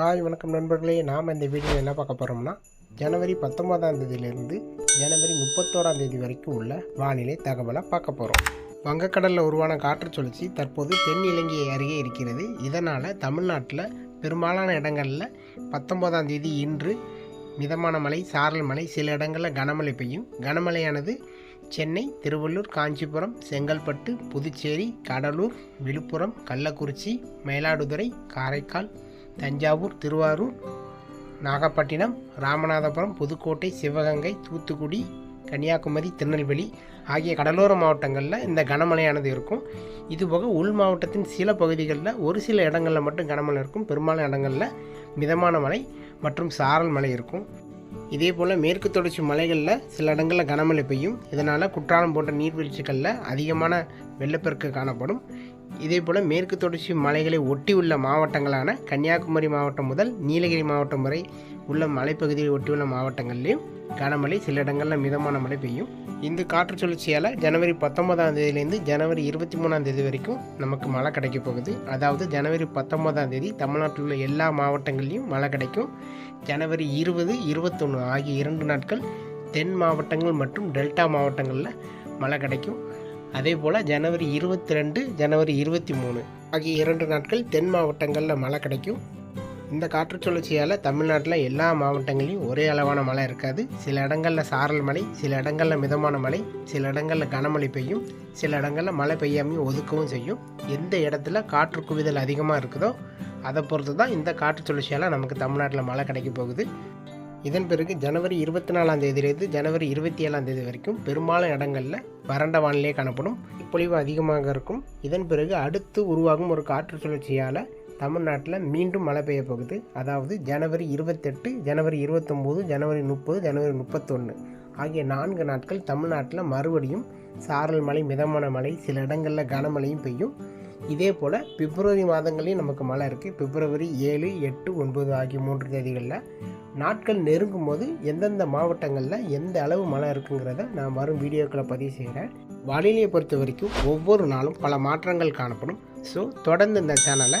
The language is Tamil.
ஹாய் வணக்கம் நண்பர்களே. நாம் இந்த வீடியோ என்ன பார்க்க போகிறோம்னா ஜனவரி பத்தொன்பதாம் தேதியிலிருந்து ஜனவரி முப்பத்தோராம் தேதி வரைக்கும் உள்ள வானிலை தகவலை பார்க்க போகிறோம் வங்கக்கடலில் உருவான காற்று சுழற்சி தற்போது தென் இலங்கை அருகே இருக்கிறது. இதனால் தமிழ்நாட்டில் பெரும்பாலான இடங்களில் பத்தொன்பதாம் தேதி இன்று மிதமான மழை சாரல் மழை. சில இடங்களில் கனமழை பெய்யும். கனமழையானது சென்னை திருவள்ளூர் காஞ்சிபுரம் செங்கல்பட்டு புதுச்சேரி கடலூர் விழுப்புரம் கள்ளக்குறிச்சி மயிலாடுதுறை காரைக்கால் தஞ்சாவூர் திருவாரூர் நாகப்பட்டினம் ராமநாதபுரம் புதுக்கோட்டை சிவகங்கை தூத்துக்குடி கன்னியாகுமரி திருநெல்வேலி ஆகிய கடலோர மாவட்டங்களில் இந்த கனமழையானது இருக்கும். இதுபோக உள் மாவட்டத்தின் சில பகுதிகளில் ஒரு சில இடங்களில் மட்டும் கனமழை இருக்கும். பெரும்பாலான இடங்களில் மிதமான மழை மற்றும் சாரல் மழை இருக்கும். இதே போல் மேற்கு தொடர்ச்சி மலைகளில் சில இடங்களில் கனமழை பெய்யும். இதனால் குற்றாலம் போன்ற நீர்வீழ்ச்சிகளில் அதிகமான வெள்ளப்பெருக்கு காணப்படும். இதே போல் மேற்கு தொடர்ச்சி மலைகளை ஒட்டி உள்ள மாவட்டங்களான கன்னியாகுமரி மாவட்டம் முதல் நீலகிரி மாவட்டம் வரை உள்ள மலைப்பகுதியை ஒட்டியுள்ள மாவட்டங்கள்லேயும் கனமழை சில இடங்களில் மிதமான மழை பெய்யும். இந்த காற்று சுழற்சியால் ஜனவரி பத்தொன்பதாம் தேதியிலேருந்து ஜனவரி இருபத்தி மூணாம் தேதி வரைக்கும் நமக்கு மழை கிடைக்க போகுது. அதாவது ஜனவரி பத்தொன்பதாம் தேதி தமிழ்நாட்டில் உள்ள எல்லா மாவட்டங்கள்லையும் மழை கிடைக்கும். ஜனவரி இருபது இருபத்தொன்று ஆகிய இரண்டு நாட்கள் தென் மாவட்டங்கள் மற்றும் டெல்டா மாவட்டங்களில் மழை கிடைக்கும். அதே போல் ஜனவரி இருபத்தி ரெண்டு ஜனவரி இருபத்தி மூணு ஆகிய இரண்டு நாட்கள் தென் மாவட்டங்களில் மழை கிடைக்கும். இந்த காற்று சுழற்சியால் தமிழ்நாட்டில் எல்லா மாவட்டங்களையும் ஒரே அளவான மழை இருக்காது. சில இடங்களில் சாரல் மழை சில இடங்களில் மிதமான மழை சில இடங்களில் கனமழை பெய்யும் சில இடங்களில் மழை பெய்யாமையும் ஒதுக்கவும் செய்யும். எந்த இடத்துல காற்று குவிதல் அதிகமாக இருக்குதோ அதை பொறுத்து தான் இந்த காற்று சுழற்சியால் நமக்கு தமிழ்நாட்டில் மழை கிடைக்க போகுது. இதன் பிறகு ஜனவரி இருபத்தி நாலாம் தேதியிலிருந்து ஜனவரி இருபத்தி ஏழாம் தேதி வரைக்கும் பெரும்பாலும் இடங்களில் வறண்ட வானிலை காணப்படும். பொழிவு அதிகமாக இருக்கும். இதன் பிறகு அடுத்து உருவாகும் ஒரு காற்று சுழற்சியால் தமிழ்நாட்டில் மீண்டும் மழை பெய்ய போகுது. அதாவது ஜனவரி இருபத்தெட்டு ஜனவரி இருபத்தொம்போது ஜனவரி முப்பது ஜனவரி முப்பத்தொன்று ஆகிய நான்கு நாட்கள் தமிழ்நாட்டில் மறுபடியும் சாரல் மழை மிதமான மழை சில இடங்களில் கனமழையும் பெய்யும். இதே போல் பிப்ரவரி மாதங்களையும் நமக்கு மழை இருக்குது பிப்ரவரி ஏழு எட்டு ஒன்பது ஆகிய மூன்று தேதிகளில் நாட்கள் நெருங்கும் போது எந்தெந்த மாவட்டங்களில் எந்த அளவு மழை இருக்குங்கிறத நான் வரும் வீடியோக்களை பதிவு செய்கிறேன் வானிலையை பொறுத்த வரைக்கும் ஒவ்வொரு நாளும் பல மாற்றங்கள் காணப்படும். ஸோ தொடர்ந்து இந்த சேனலை